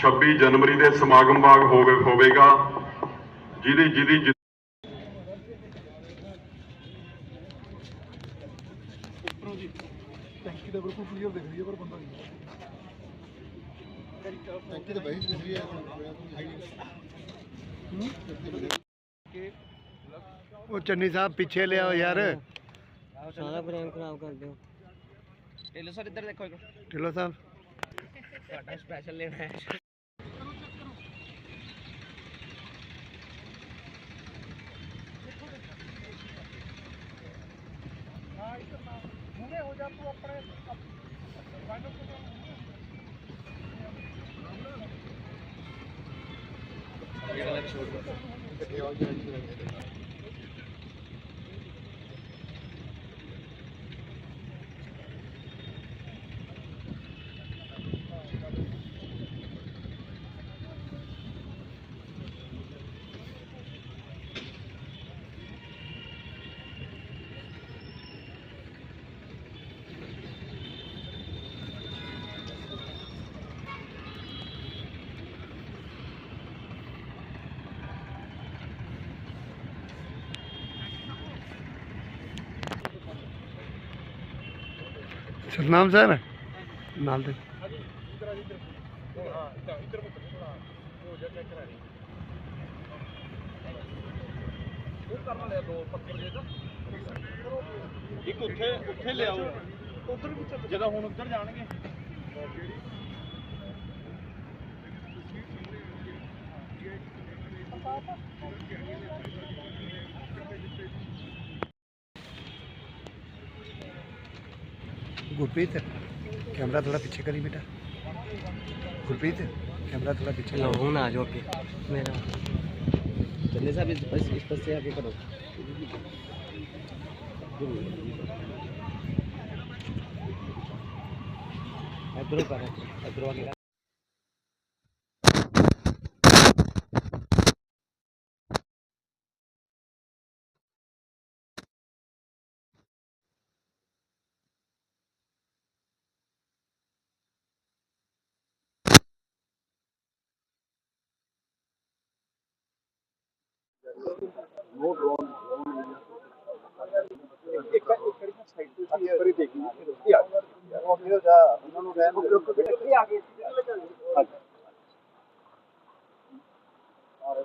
26 ਜਨਵਰੀ ਦੇ ਸਮਾਗਮ ਬਾਗ ਹੋਵੇ ਹੋਵੇਗਾ। ਜਿਹਦੀ ਜਿਹਦੀ ਜਿ- ਟੈਂਕੀ ਤਾਂ ਬਿਲਕੁਲ ਕਲੀਅਰ ਦਿਖ ਰਹੀ ਹੈ ਪਰ ਬੰਦਾ ਨਹੀਂ ਟੈਂਕੀ ਤਾਂ ਬਈ ਦਿਖ ਰਹੀ ਹੈ ਉਹ ਚੰਨੀ ਸਾਹਿਬ ਪਿੱਛੇ ਲਿਆਓ ਯਾਰ। ਸਾਰਾ ਫਰੇਮ ਖਰਾਬ ਕਰ ਦਿਓ। ਢਿੱਲੋਂ ਸਰ ਇੱਧਰ ਦੇਖੋ ਇੱਕ। ਢਿੱਲੋਂ ਸਾਹਿਬ। ਤੁਹਾਡਾ ਸਪੈਸ਼ਲ ਲੈਣਾ ਹੈ। ਸਾਈਡ ਕਰਨਾ ਮੂਰੇ ਹੋ ਜਾ ਤੂੰ ਆਪਣੇ ਵਾਈਨੋ ਕੋ ਅਗਲੇ ਵਾਲਾ ਛੋੜ ਦੋ ਤੇ। ਹੋ ਜਾ ਸਤਨਾਮ ਸਰ ਨਾਲ ਦੇ। ਇੱਕ ਉੱਥੇ ਉੱਥੇ ਲਿਆਓ। ਉਧਰ ਜਦੋਂ ਹੁਣ ਉੱਧਰ ਜਾਣਗੇ। गुरप्रीत कैमरा थोड़ा पीछे करी बेटा। गुरप्रीत कैमरा थोड़ा पीछे ना हूँ ना जो के मेरा चलने साहब इस बस इस बस से आगे करो इधरों कर इधरों आगे no drawn drawn ਸਾਈਡ ਤੇ ਸੀ ਆ ਉਹ ਮੇਰਾ ਦਾ ਉਹਨਾਂ ਨੂੰ ਰਹਿਣ ਦੇ ਆ ਗਏ ਔਰ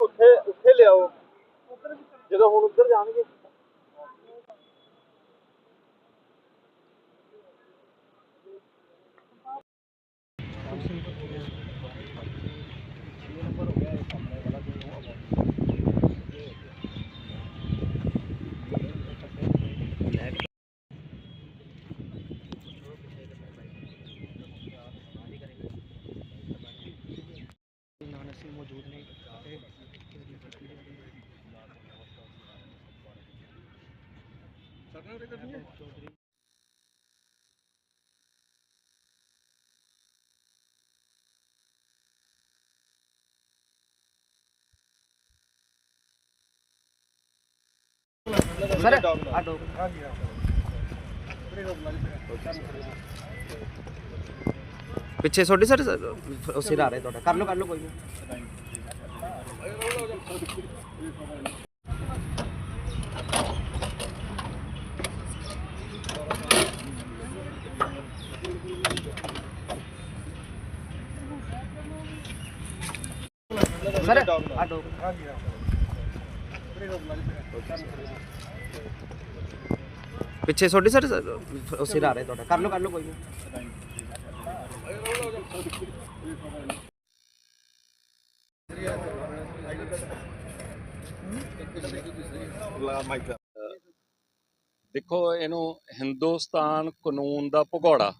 ਉੱਥੇ ਉੱਥੇ ਲਿਆਓ। ਜਦੋਂ ਹੁਣ ਉੱਧਰ ਜਾਣਗੇ। ਅਸੀਂ ਮੌਜੂਦ ਨੇ ਅਤੇ ਸਰਨਾ ਰਿਕਾਰਡ ਨਹੀਂ ਹੈ ਸਰ ਆ ਡੋਗ ਹਾਂਜੀ ਹਾਂ ਪਿੱਛੇ ਛੋਟੀ ਸਰ ਉਸੇ ਦਾ ਆ ਰਿਹਾ ਤੁਹਾਡਾ। ਕਰ ਲਓ ਕਰ ਲਓ, ਕੋਈ ਸਰ ਪਿੱਛੇ ਛੋਟੀ ਸਰ ਉਸੇ ਦਾ ਆ ਰਿਹਾ ਤੁਹਾਡਾ। ਕਰ ਲਓ ਕਰ ਲਓ, ਕੋਈ ਦੇਖੋ, ਇਹਨੂੰ ਹਿੰਦੁਸਤਾਨ ਕਾਨੂੰਨ ਦਾ ਭਗੌੜਾ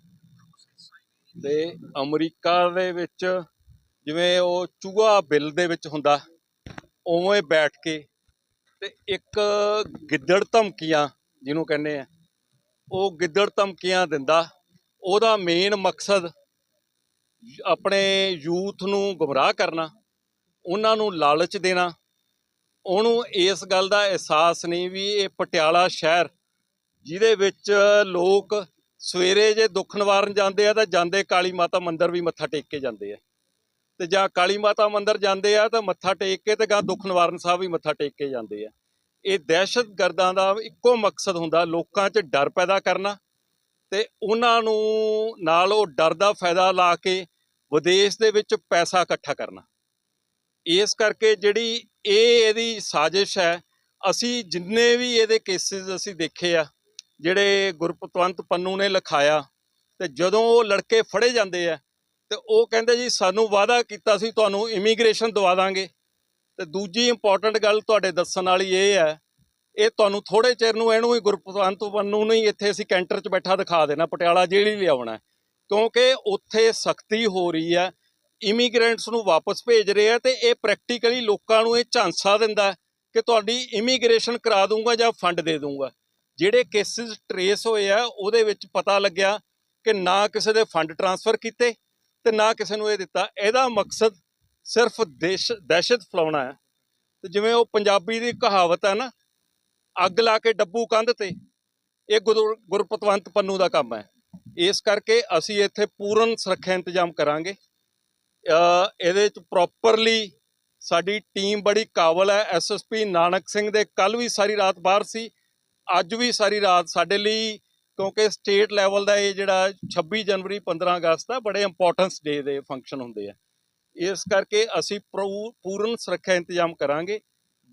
ਤੇ ਅਮਰੀਕਾ ਦੇ ਵਿੱਚ ਜਿਵੇਂ ਉਹ ਚੂਹਾ ਬਿੱਲ ਦੇ ਵਿੱਚ ਹੁੰਦਾ, ਉਵੇਂ ਬੈਠ ਕੇ ਤੇ ਇੱਕ ਗਿੱਦੜ ਧਮਕੀਆਂ ਜਿਹਨੂੰ ਕਹਿੰਦੇ ਆ, ਉਹ ਗਿੱਦੜ ਧਮਕੀਆਂ ਦਿੰਦਾ, ਉਹਦਾ ਮੇਨ ਮਕਸਦ ਆਪਣੇ ਯੂਥ ਨੂੰ ਗੁੰਮਰਾਹ ਕਰਨਾ, ਉਹਨਾਂ ਨੂੰ ਲਾਲਚ ਦੇਣਾ, ਉਹਨੂੰ ਇਸ ਗੱਲ ਦਾ ਅਹਿਸਾਸ ਨਹੀਂ ਵੀ ਇਹ ਪਟਿਆਲਾ ਸ਼ਹਿਰ, ਜਿਹਦੇ ਵਿੱਚ ਲੋਕ ਸਵੇਰੇ ਜੇ ਦੁੱਖ ਨਿਵਾਰਨ ਜਾਂਦੇ ਆ ਤਾਂ ਜਾਂਦੇ ਕਾਲੀ ਮਾਤਾ ਮੰਦਿਰ ਵੀ ਮੱਥਾ ਟੇਕ ਕੇ ਜਾਂਦੇ ਆ। ਤੇ ਜਾਂ ਕਾਲੀ ਮਾਤਾ ਮੰਦਿਰ ਜਾਂਦੇ ਆ ਤਾਂ ਮੱਥਾ ਟੇਕ ਕੇ ਤੇ ਗਾ ਦੁੱਖ ਨਿਵਾਰਨ ਸਾਹਿਬ ਵੀ ਮੱਥਾ ਟੇਕ ਕੇ ਜਾਂਦੇ ਆ। ਇਹ ਦਹਿਸ਼ਤਗਰਦਾਂ ਦਾ ਇੱਕੋ ਮਕਸਦ ਹੁੰਦਾ, ਲੋਕਾਂ 'ਚ ਡਰ ਪੈਦਾ ਕਰਨਾ ਤੇ ਉਹਨਾਂ ਨੂੰ ਨਾਲ ਉਹ ਡਰ ਦਾ ਫਾਇਦਾ ਲਾ ਕੇ ਵਿਦੇਸ਼ ਦੇ ਵਿੱਚ ਪੈਸਾ ਇਕੱਠਾ ਕਰਨਾ। ਇਸ ਕਰਕੇ ਜਿਹੜੀ ਇਹ ਇਹਦੀ ਸਾਜ਼ਿਸ਼ ਹੈ, ਅਸੀਂ ਜਿੰਨੇ ਵੀ ਇਹਦੇ ਕੇਸਿਸ ਅਸੀਂ ਦੇਖੇ ਆ, ਜਿਹੜੇ ਗੁਰਪਤਵੰਤ ਪੰਨੂ ਨੇ ਲਿਖਾਇਆ, ਤੇ ਜਦੋਂ ਉਹ ਲੜਕੇ ਫੜੇ ਜਾਂਦੇ ਆ, ਤੇ ਉਹ ਕਹਿੰਦੇ ਜੀ ਸਾਨੂੰ ਵਾਅਦਾ ਕੀਤਾ ਸੀ, ਤੁਹਾਨੂੰ ਇਮੀਗ੍ਰੇਸ਼ਨ ਦਵਾ ਦਾਂਗੇ। ਤੇ ਦੂਜੀ ਇੰਪੋਰਟੈਂਟ ਗੱਲ ਤੁਹਾਡੇ ਦੱਸਣ ਵਾਲੀ ਇਹ ਹੈ ਇਹ ਤੁਹਾਨੂੰ ਥੋੜੇ ਚਿਰ ਨੂੰ ਇਹਨੂੰ ਹੀ ਗੁਰਪਤਵੰਤ ਪੰਨੂ ਨੂੰ ਹੀ ਇੱਥੇ ਅਸੀਂ ਕੈਂਟਰ 'ਚ ਬੈਠਾ ਦਿਖਾ ਦੇਣਾ, ਪਟਿਆਲਾ ਜੇਲ੍ਹ ਹੀ ਲਿਆਉਣਾ ਕਿਉਂਕਿ ਉੱਥੇ ਸਖਤੀ ਹੋ ਰਹੀ ਹੈ ਇਮੀਗ੍ਰੈਂਟਸ ਨੂੰ ਵਾਪਸ ਭੇਜ ਰਹੇ ਆ ਤੇ ਇਹ ਪ੍ਰੈਕਟੀਕਲੀ ਲੋਕਾਂ ਨੂੰ ਇਹ ਝਾਂਸਾ ਦਿੰਦਾ ਕਿ ਤੁਹਾਡੀ ਇਮੀਗ੍ਰੇਸ਼ਨ ਕਰਾ ਦੂੰਗਾ ਜਾਂ ਫੰਡ ਦੇ ਦੂੰਗਾ। ਜਿਹੜੇ ਕੇਸਿਸ ਟਰੇਸ ਹੋਏ ਆ, ਉਹਦੇ ਵਿੱਚ ਪਤਾ ਲੱਗਿਆ ਕਿ ਨਾ ਕਿਸੇ ਦੇ ਫੰਡ ਟਰਾਂਸਫਰ ਕੀਤੇ ਤੇ ਨਾ ਕਿਸੇ ਨੂੰ ਇਹ ਦਿੱਤਾ। ਇਹਦਾ ਮਕਸਦ ਸਿਰਫ ਦੇਸ਼, ਦਹਿਸ਼ਤ ਫੈਲਾਉਣਾ ਹੈ। ਤੇ ਜਿਵੇਂ ਉਹ ਪੰਜਾਬੀ ਦੀ ਕਹਾਵਤ ਹੈ ਨਾ ਅੱਗ ਲਾ ਕੇ ਡੱਬੂ ਕੰਧ ਤੇ। ਇਹ ਗੁਰੂ ਗੁਰਪਤਵੰਤ ਪੰਨੂ ਦਾ ਕੰਮ ਹੈ। ਇਸ ਕਰਕੇ ਅਸੀਂ ਇੱਥੇ ਪੂਰਨ ਸੁਰੱਖਿਆ ਇੰਤਜ਼ਾਮ ਕਰਾਂਗੇ। ਇਹਦੇ ਚ ਪ੍ਰੋਪਰਲੀ ਸਾਡੀ ਟੀਮ ਬੜੀ ਕਾਬਲ ਹੈ। ਐਸਐਸਪੀ ਨਾਨਕ ਸਿੰਘ ਦੇ ਕੱਲ ਵੀ ਸਾਰੀ ਰਾਤ ਬਾਹਰ ਸੀ। ਅੱਜ ਵੀ ਸਾਰੀ ਰਾਤ ਸਾਡੇ ਲਈ, ਕਿਉਂਕਿ ਸਟੇਟ ਲੈਵਲ ਦਾ ਇਹ ਜਿਹੜਾ 26 ਜਨਵਰੀ 15 ਅਗਸਤ ਆ, ਬੜੇ ਇੰਪੋਰਟੈਂਸ ਡੇ ਦੇ ਫੰਕਸ਼ਨ ਹੁੰਦੇ ਆ। ਇਸ ਕਰਕੇ ਅਸੀਂ ਪ੍ਰੂ- ਪੂਰਨ ਸੁਰੱਖਿਆ ਇੰਤਜ਼ਾਮ ਕਰਾਂਗੇ।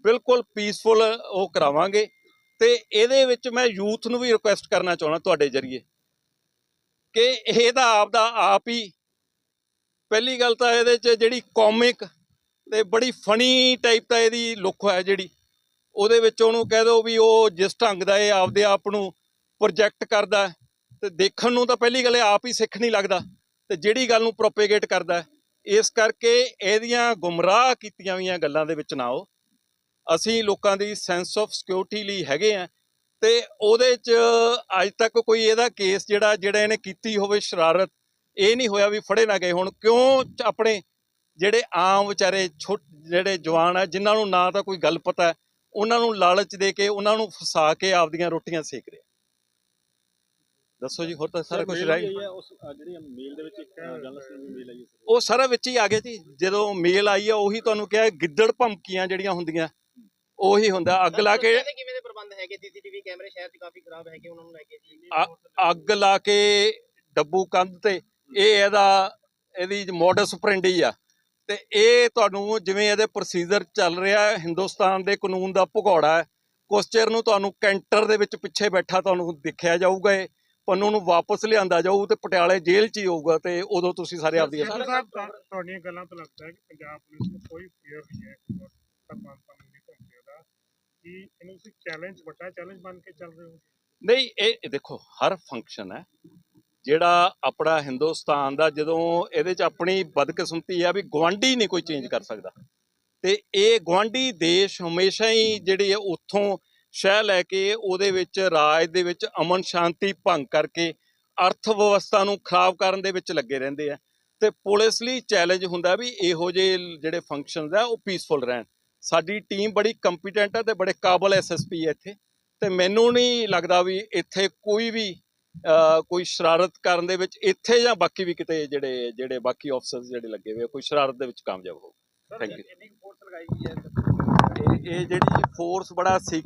ਬਿਲਕੁਲ ਪੀਸਫੁਲ ਉਹ ਕਰਾਵਾਂਗੇ ਤੇ ਇਹਦੇ ਵਿੱਚ ਮੈਂ ਯੂਥ ਨੂੰ ਵੀ ਰਿਕੁਐਸਟ ਕਰਨਾ ਚਾਹੁੰਦਾ ਤੁਹਾਡੇ ਜਰੀਏ ਕਿ ਇਹ ਤਾਂ ਆਪ ਦਾ ਆਪ ਹੀ ਪਹਿਲੀ ਗੱਲ ਤਾਂ ਇਹਦੇ 'ਚ ਜਿਹੜੀ ਕਾਮਿਕ ਤੇ ਬੜੀ ਫਨੀ ਟਾਈਪ ਦਾ ਇਹਦੀ ਲੁੱਕ ਹੈ ਜਿਹੜੀ ਉਹਦੇ ਵਿੱਚ ਉਹਨੂੰ ਕਹਿ ਦੋ ਵੀ ਉਹ ਜਿਸ ਢੰਗ ਦਾ ਇਹ ਆਪਦੇ ਆਪ ਨੂੰ ਪ੍ਰੋਜੈਕਟ ਕਰਦਾ ਹੈ, ਤੇ ਦੇਖਣ ਨੂੰ ਤਾਂ ਪਹਿਲੀ ਗੱਲ ਆਪ ਹੀ ਸਿੱਖ ਨਹੀਂ ਲੱਗਦਾ ਤੇ ਜਿਹੜੀ ਗੱਲ ਨੂੰ ਪ੍ਰੋਪੇਗੇਟ ਕਰਦਾ ਇਸ ਕਰਕੇ ਇਹਦੀਆਂ ਗੁੰਮਰਾਹ ਕੀਤੀਆਂ ਹੋਈਆਂ ਗੱਲਾਂ ਦੇ ਵਿੱਚ ਨਾ ਆਓ। ਅਸੀਂ ਲੋਕਾਂ ਦੀ ਸੈਂਸ ਆਫ ਸਿਕਿਉਰਿਟੀ ਲਈ ਹੈਗੇ ਆ ਤੇ ਉਹਦੇ 'ਚ ਅੱਜ ਤੱਕ ਕੋਈ ਇਹਦਾ ਕੇਸ ਜਿਹੜਾ ਜਿਹੜਾ ਇਹਨੇ ਕੀਤੀ ਹੋਵੇ ਸ਼ਰਾਰਤ ਇਹ ਨਹੀਂ ਹੋਇਆ ਵੀ ਫੜੇ ਨਾ ਗਏ ਹੁਣ। ਕਿਉਂ ਆਪਣੇ ਜਿਹੜੇ ਆਮ ਵਿਚਾਰੇ ਛੋਟ ਜਿਹੜੇ ਜਵਾਨ ਆ ਜਿਨ੍ਹਾਂ ਨੂੰ ਨਾ ਤਾਂ ਕੋਈ ਗੱਲ ਪਤਾ ਉਹਨਾਂ ਨੂੰ ਲਾਲਚ ਦੇ ਕੇ ਉਹਨਾਂ ਨੂੰ ਫਸਾ ਕੇ ਆਪਦੀਆਂ ਰੋਟੀਆਂ ਸੇਕ ਰਿਹਾ। ਦੱਸੋ ਜੀ ਹੋਰ ਤਾਂ ਸਾਰਾ ਕੁਝ ਰਹਿ ਗਿਆ ਜਿਹੜੀ ਮੇਲ ਦੇ ਵਿੱਚ ਇੱਕ ਜਰਨਲਿਸਟ ਨੂੰ ਮੇਲ ਆਈ ਉਹ ਸਾਰਾ ਵਿੱਚ ਹੀ ਆ ਗਿਆ ਜੀ। ਜਦੋਂ ਮੇਲ ਆਈ ਆ ਉਹੀ ਤੁਹਾਨੂੰ ਕਿਹਾ ਗਿੱਦੜ ਭਮਕੀਆਂ ਜਿਹੜੀਆਂ ਹੁੰਦੀਆਂ। ਉਹੀ ਹੁੰਦਾ ਅੱਗ ਲਾ ਕੇ ਕਿਵੇਂ ਦੇ ਪ੍ਰਬੰਧ ਹੈਗੇ? ਸੀਸੀਟੀਵੀ ਕੈਮਰੇ ਸ਼ਹਿਰ 'ਚ ਕਾਫੀ ਖਰਾਬ ਹੈਗੇ ਉਹਨਾਂ ਨੂੰ ਲੈ ਕੇ ਜੀ। ਅੱਗ ਲਾ ਕੇ ਡੱਬੂ ਕੰਧ ਤੇ ਇਹ ਇਹਦਾ ਇਹਦੀ ਮੋਡਸ ਪ੍ਰੈਂਡੀ ਆ। ਤੇ ਇਹ ਤੁਹਾਨੂੰ ਜਿਵੇਂ ਇਹਦੇ ਪ੍ਰੋਸੀਜਰ ਚੱਲ ਰਿਹਾ ਹੈ ਹਿੰਦੁਸਤਾਨ ਦੇ ਕਾਨੂੰਨ ਦਾ ਭਗੌੜਾ ਹੈ ਕੁਛ ਚਿਰ ਨੂੰ ਤੁਹਾਨੂੰ ਕੈਂਟਰ ਦੇ ਵਿੱਚ ਪਿੱਛੇ ਬੈਠਾ ਤੁਹਾਨੂੰ ਦਿਖਿਆ ਜਾਊਗਾ ਇਹ। ਪੰਨੂ ਨੂੰ ਵਾਪਸ ਲਿਆਂਦਾ ਜਾਊ ਤੇ ਪਟਿਆਲੇ ਜੇਲ੍ਹ 'ਚ ਹੀ ਹੋਊਗਾ ਤੇ ਉਦੋਂ ਤੁਸੀਂ ਸਾਰੇ ਆਪਦੀ ਸਾਹਿਬ ਤੁਹਾਡੀਆਂ ਗੱਲਾਂ ਤੋਂ ਲੱਗਦਾ ਹੈ ਕਿ ਪੰਜਾਬ ਪੁਲਿਸ ਨੂੰ ਕੋਈ ਫੀਅਰ ਨਹੀਂ ਹੈ ਸਰਪੰਚ ਸਾਹਿਬ ਦੀ ਧਮਕੀਆਂ ਦਾ ਕਿ ਇਹਨੂੰ ਤੁਸੀਂ ਚੈਲੰਜ ਵੱਡਾ ਚੈਲੰਜ ਬਣ ਕੇ ਚੱਲ ਰਹੇ ਹੋ ਨਹੀਂ ਇਹ ਦੇਖੋ ਹਰ ਫੰਕਸ਼ਨ ਹੈ ਜਿਹੜਾ ਆਪਣਾ ਹਿੰਦੁਸਤਾਨ ਦਾ ਜਦੋਂ ਇਹਦੇ ਚ ਆਪਣੀ ਬਦਕਿਸਮਤੀ ਆ ਵੀ ਗਵਾਂਢੀ ਨਹੀਂ ਕੋਈ ਚੇਂਜ ਕਰ ਸਕਦਾ ਤੇ ਇਹ ਗਵਾਂਢੀ ਦੇਸ਼ ਹਮੇਸ਼ਾ ਹੀ ਜਿਹੜੀ ਹੈ ਉੱਥੋਂ ਸ਼ਹਿ ਲੈ ਕੇ ਉਹਦੇ ਵਿੱਚ ਰਾਜ ਦੇ ਵਿੱਚ ਅਮਨ ਸ਼ਾਂਤੀ ਭੰਗ ਕਰਕੇ ਅਰਥ ਵਿਵਸਥਾ ਨੂੰ ਖਰਾਬ ਕਰਨ ਦੇ ਵਿੱਚ ਲੱਗੇ ਰਹਿੰਦੇ ਆ ਤੇ ਪੁਲਿਸ ਲਈ ਚੈਲੰਜ ਹੁੰਦਾ ਵੀ ਇਹੋ ਜਿਹੇ ਜਿਹੜੇ ਫੰਕਸ਼ਨਸ ਆ ਉਹ ਪੀਸਫੁਲ ਰਹਿਣ ਸਾਡੀ ਟੀਮ ਬੜੀ ਕੰਪੀਟੈਂਟ ਹੈ ਤੇ ਬੜੇ ਕਾਬਲ ਐਸਐਸਪੀ ਹੈ ਇੱਥੇ। ਤੇ ਮੈਨੂੰ ਨਹੀਂ ਲੱਗਦਾ ਵੀ ਇੱਥੇ ਕੋਈ ਵੀ ਕੋਈ ਸ਼ਰਾਰਤ ਕਰਨ ਦੇ ਵਿੱਚ ਇੱਥੇ ਜਾਂ ਬਾਕੀ ਵੀ ਕਿਤੇ ਜਿਹੜੇ ਜਿਹੜੇ ਬਾਕੀ ਆਫਸਰਸ ਜਿਹੜੇ ਲੱਗੇ ਹੋਏ ਕੋਈ ਸ਼ਰਾਰਤ ਦੇ ਵਿੱਚ ਕਾਮਯਾਬ ਹੋ ਥੈਂਕ ਯੂ ਇਹ ਜਿਹੜੀ ਫੋਰਸ ਬੜਾ ਸੀ